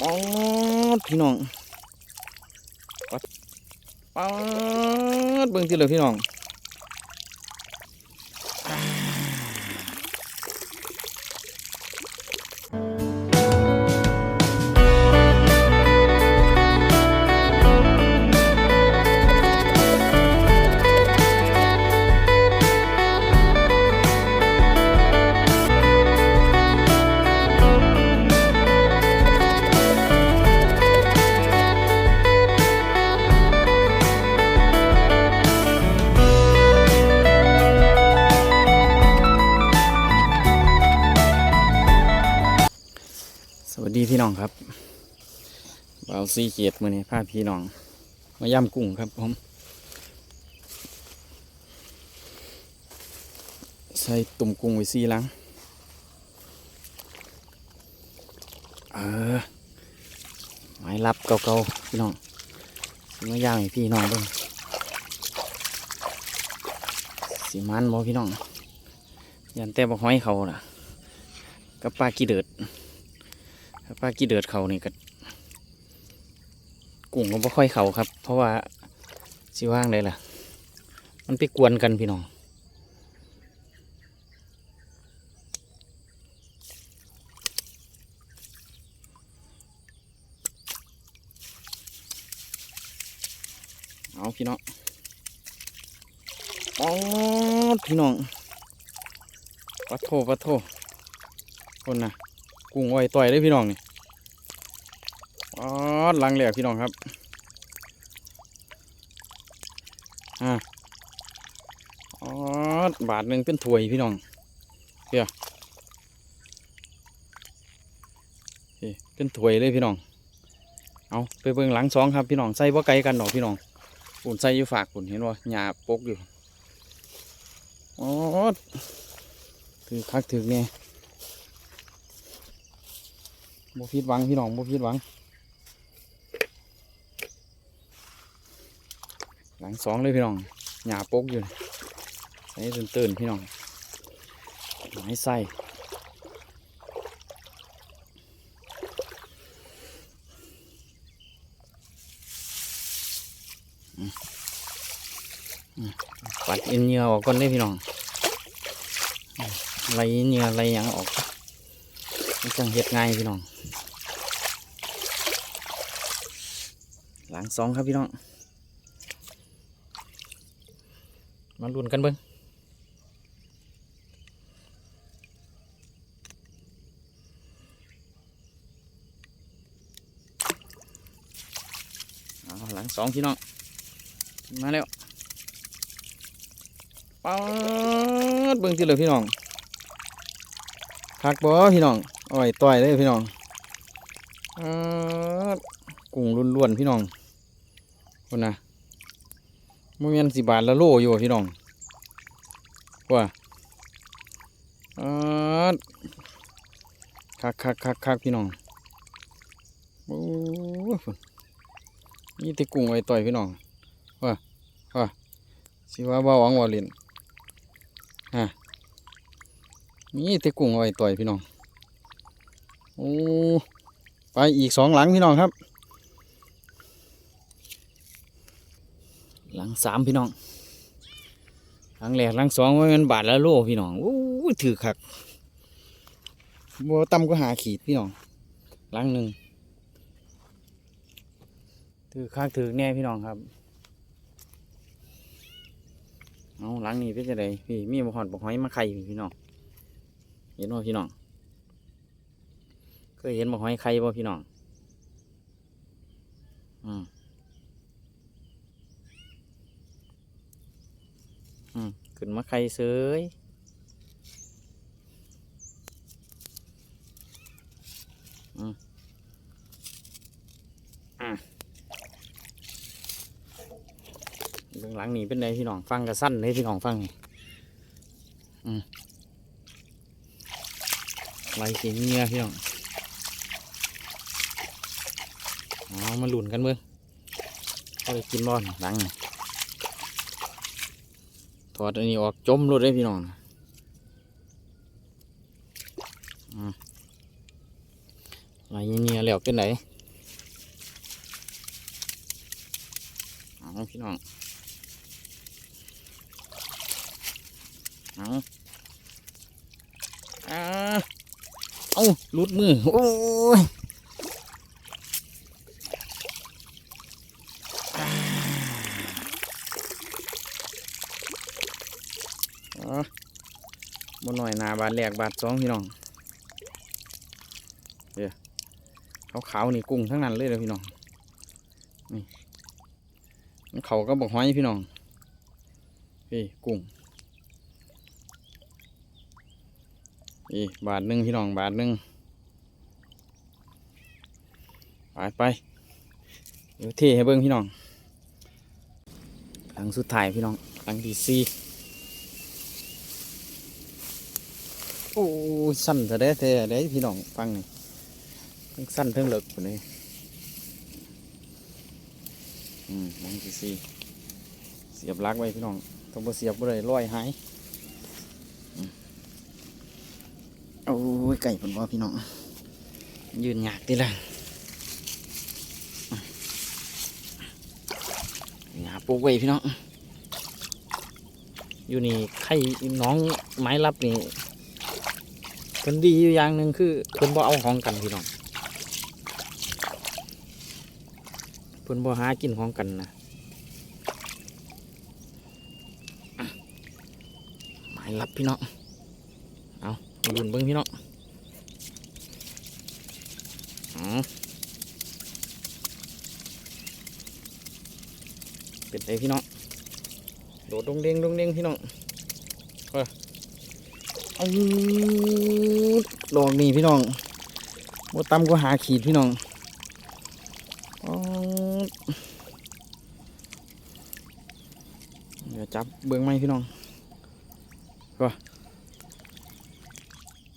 ป๊อดพี่น้องป๊อดป๊อดเบิ่งที่เหลือพี่น้อง ซีเกียรมือนี้พาพี่น้อง มาย่ำกุ้งครับผม ใส่ตุ่มกุ้งไว้ซีหลังเออไม้รับเก่าๆพี่น้องมาย่างให้พี่น้องเบิ่งสีมันบ่พี่น้อง ยันแต่บ่ห้อยเขาน่ะ กับปลากีเดือดถ้าปลากีเดือดเขานี่ก็ กุ้งก็บ่ค่อยเขาครับ เพราะว่าสิว่างได้ล่ะ มันไปกวนกันพี่น้องเอาพี่น้องอ๋อพี่น้องปะโทปะโทคนน่ะ กุ้งอ้อยต่อยได้พี่น้องนี่ อ๋อหลังแหลกพี่น้องครับ อ่าอ๋อบาทหนึ่งเป็นถ้วยพี่น้องเพียเป็นถ้วยเลยพี่น้อง เอาไปเบิ่งหลังสองครับพี่น้องใส่บ่ไกลกันดอพี่น้องปุ่นใส่อยู่ฝากปุ่นเห็นว่าหญ้าปกอยู่อ๋อถือคักถือเนี่ยบ่ผิดหวังพี่น้องบ่ผิดหวัง ลังสองเลยพี่น้องหญ้าปกอยู่ใส่ตื่นตื่นพี่น้องไม้ใส่ปัดเอ็นเหงื่อออกก่อนเลยพี่น้องไล่เหงื่อไล่ยังออกจังเฮ็ดง่ายพี่น้องหลังสองครับพี่น้อง มาลุ้นกันเบิ้งเอหลังสองพี่น้อง มาแล้วป๊าดเบิ้งที่เลยพี่น้องคักบ่พี่น้องอ่อยต่อยเลยพี่น้องป๊ากุ้งล้วนๆพี่น้องคนน่ะ มันมีนสิบาทละโลอยู่พี่น้องว่าอ่าคักคักคักคักพี่น้องโอ้ยนี่ติกุ้งไว้ต่อยพี่น้องว่าว่าสิว่าบ่าหวังว่าเล่นฮะนี่ติกุ้งไว้ต่อยพี่น้องโอ้ไปอีกสองหลังพี่น้องครับ หลังสามพี่น้องหลังแรกหลังสองว่ามันบาทละโลพี่น้องโอ้ถือคักบัวต่ำก็หาขีดพี่น้องหลังหนึ่งถือคักถือแน่พี่น้องครับเอาหลังนี้เป็นจะไดพี่มีบะหอดบะหอยมาไข่พี่น้องเห็นบ่พี่น้องเคยเห็นบะหอยไข่บ่พี่น้อง อืม อืม ขึ้นมาไข่เสยอืมอะเบื้องหลังนี่เป็นไงพี่น้องฟังกระสั้นเลยพี่น้องฟังนี่อืมไล่สีเงียพี่น้องเอามาหลุนกันเบิ่งก็ไปกินบอนหลังนี่ ถอดอันนี้ออกจมรถได้พี่น้องอะไรเงี้ยแล้วเป็นไหนเอาพี่น้องเอาเอาลุดมือ โอ้ยอ่าอ๋อ บนหน่อยหนาทแรกบาทสองพี่น้องเดี๋ยวขาวๆนี่กุ้งทั้งนั้นเลยเลยพี่น้องนี่เขาก็บอกห้อยพี่น้องพี่กุ้งนี่บาทหนึ่งพี่น้องบาทหนึ่งไปไปเดี๋ยวเทให้เบิ้งพี่น้องหลังสุดท้ายพี่น้องหลังที่สี่โอ้สั่นจะได้เท่ได้พี่น้องฟังนี่ทั้งสั้นทั้งเลิกคนนี้อืมมองสิสิเสียบลักไว้พี่น้องต้องบ่เสียบบ่ได้อยหายโอ้ยไก่ผลบ่พี่น้องยืนหยากติละหยาปูไว้พี่น้องอยู่นี่ไข่น้องไม้รับนี่ เพิ่นดีอยู่อย่างหนึ่งคือเพิ่นบ่เอาของกันพี่น้องเพิ่นบ่หากินของกันนะหมายรับพี่น้องเอาลุนเบิ้งพี่น้องอ๋อเป็นไงพี่น้องโดดดงเด้งดงเด้งพี่น้องเฮ้อาดอกนี่พี่น้องบ่ต่ำก็หาขีดพี่น้องเดี๋ยวจับเบื้องไม้พี่น้องก็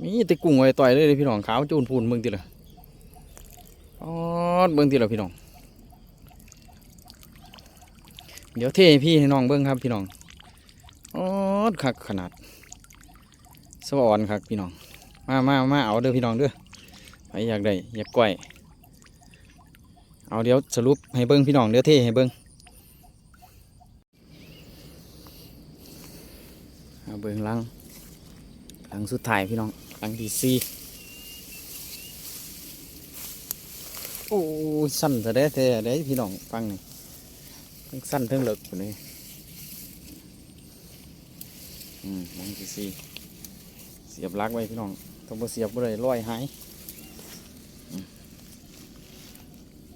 มีติกุ้งไว้ต่อยเลยเด้อพี่น้องขาวจูนพูนเบื้องติละอ๋อเบื้องติละพี่น้อง เดี๋ยวเทให้พี่ให้น้องเบื้องครับพี่น้องอ๋อคักขนาด สวรรค์ครับพี่น้อง มามามาเอาเด้อพี่น้องเด้อใครอยากได้อยากก้อยเอาเดี๋ยวสรุปให้เบิ้งพี่น้องเดี๋ยวเทให้เบิ้งเอาเบิ้งหลังหลังสุดท้ายพี่น้องหลังที่สี่โอ้สั้นแต่ได้แต่ได้พี่น้องฟังนี่ทั้งสั้นทั้งเลิกคนนี้อืมหลังที่สี่ เสียบลักไว้พี่น้องต้องบ่เสียบบ่ได้ลอยหาย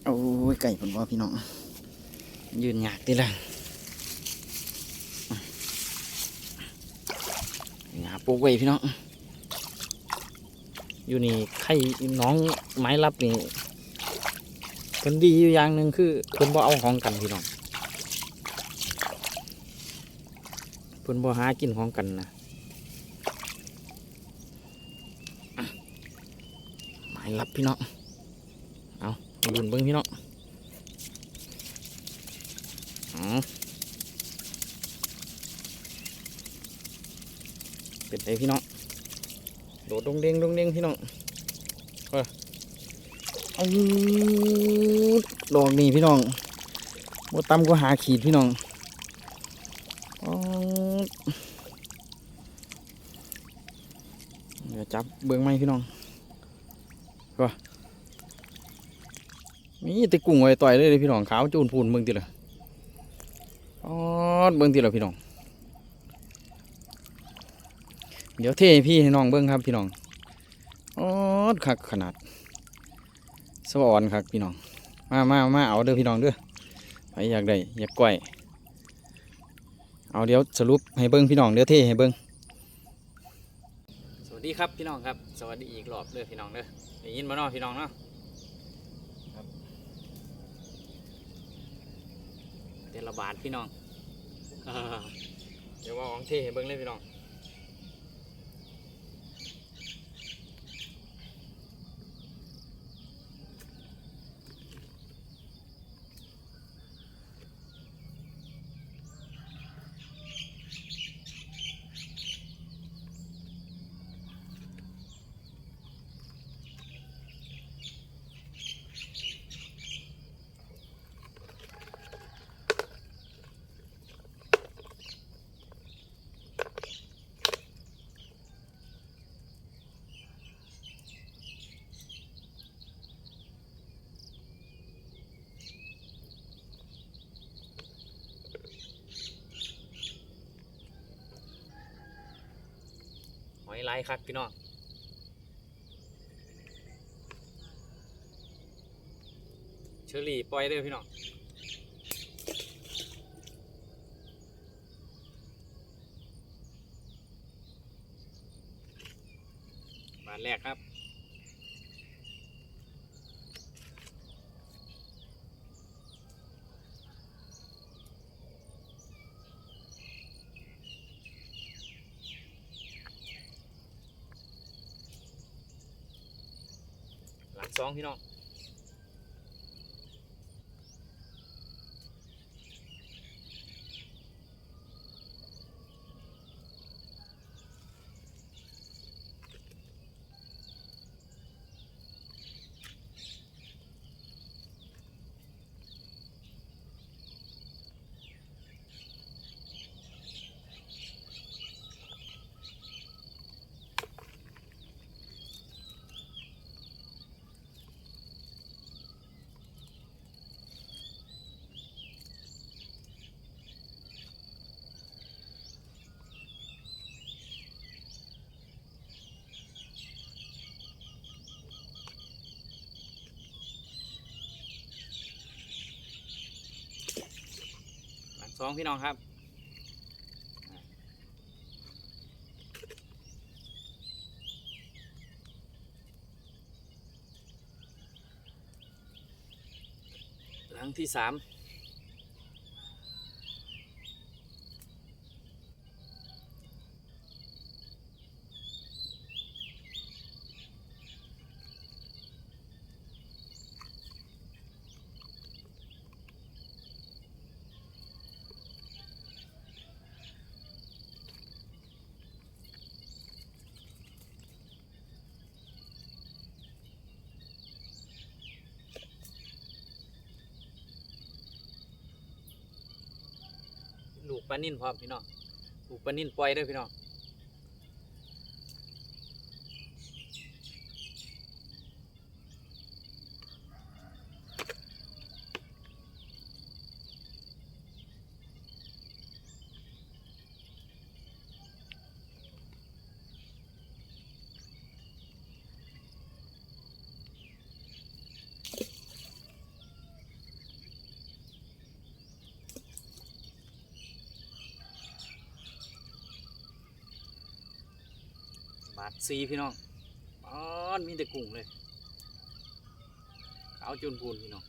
โอ้ยไก่ผลบ่พี่น้อง ยืนหยากติละหยาปูไว้พี่น้อง อยู่นี่ไข่น้องไม้รับนี่เพิ่นดีอยู่อย่างหนึ่งคือเพิ่นบ่เอาของกันพี่น้องเพิ่นบ่หากินของกันนะ ไม้รับพี่น้องเอาลุนเบิ้งพี่น้องเป็นไงพี่น้องโดดดงเด้งดงเด้งพี่น้องเฮ้ยเอาดอกนี่พี่น้องบ่ต่ำก็หาขีดพี่น้องเดี๋ยวจับเบิ้องไม้พี่น้อง มีแติกุ้งไว้ต่อยเลยเด้อพี่น้องขาวจูนพูนเบิ่งติละอ๋อเบิ่งติละพี่น้อง เดี๋ยวเทพี่ให้น้องเบิ่งครับพี่น้องอ๋อคักขนาดสวรรค์ครับพี่น้อง มามามาเอาเด้อพี่น้องเด้อใครอยากได้อยากก้อย เอาเดี๋ยวสรุปให้เบิ่งพี่น้องเดี๋ยวเทให้เบิ่ง ดีครับพี่น้องครับ สวัสดีอีกรอบเด้อพี่น้องเด้อได้ยินบ่เนาะพี่น้องเนาะเดือนละบาทพี่น้องเดี๋ยวว่าของเท่ให้เบิ้งเลยพี่น้อง หลายคักพี่น้องเชอรี่ปล่อยเด้อพี่น้องมาแรกครับ หลังสองพี่น้อง หลัง สองพี่น้องครับหลังที่สาม ปลานิ่นพร้อมพี่น้องปลูกปลานิ่นปล่อยด้อพี่น้อง บาทซีพี่น้องอ๋อนมีแต่กุ้งเลย ขาวจุนพูนพี่น้อง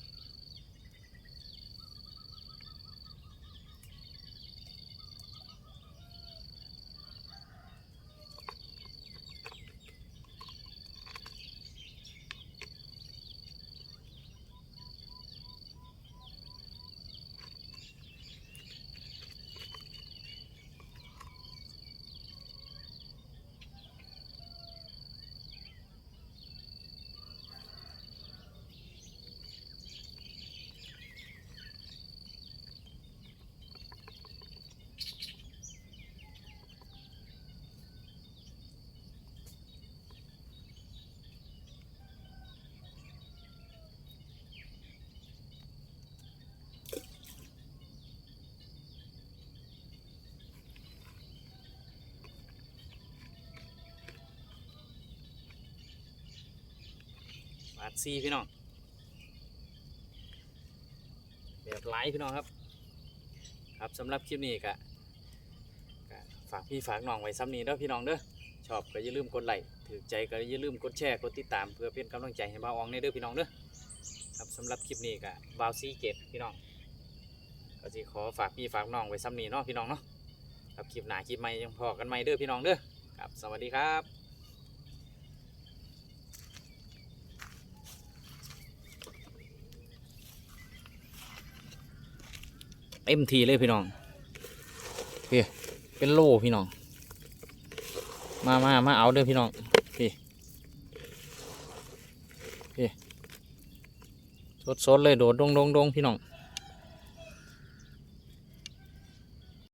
ซีพี่น้องแบบไลฟ์พี่น้องครับ ครับสำหรับคลิปนี้ก็ก็ฝากพี่ฝากน้องไว้ซ้ำนี้เด้อพี่น้องเด้อชอบก็อย่าลืมกดไลค์ถือใจก็อย่าลืมกดแชร์กดติดตามเพื่อเป็นกำลังใจให้บ่าวอองในเด้อพี่น้องเด้อครับสำหรับคลิปนี้ก็บาวซีเกตพี่น้องก็สิขอฝากพี่ฝากน้องไว้ซ้ำนี้เนาะพี่น้องเนาะครับคลิปหนาคลิปใหม่ยังพอกันใหม่เด้อพี่น้องเด้อครับ สวัสดีครับ เต็มทีเลยพี่น้องพี่เป็นโลพี่น้อง มามามาเอาเด้อพี่น้องพี่พี่สดๆเลยโดดดงดงดงพี่น้อง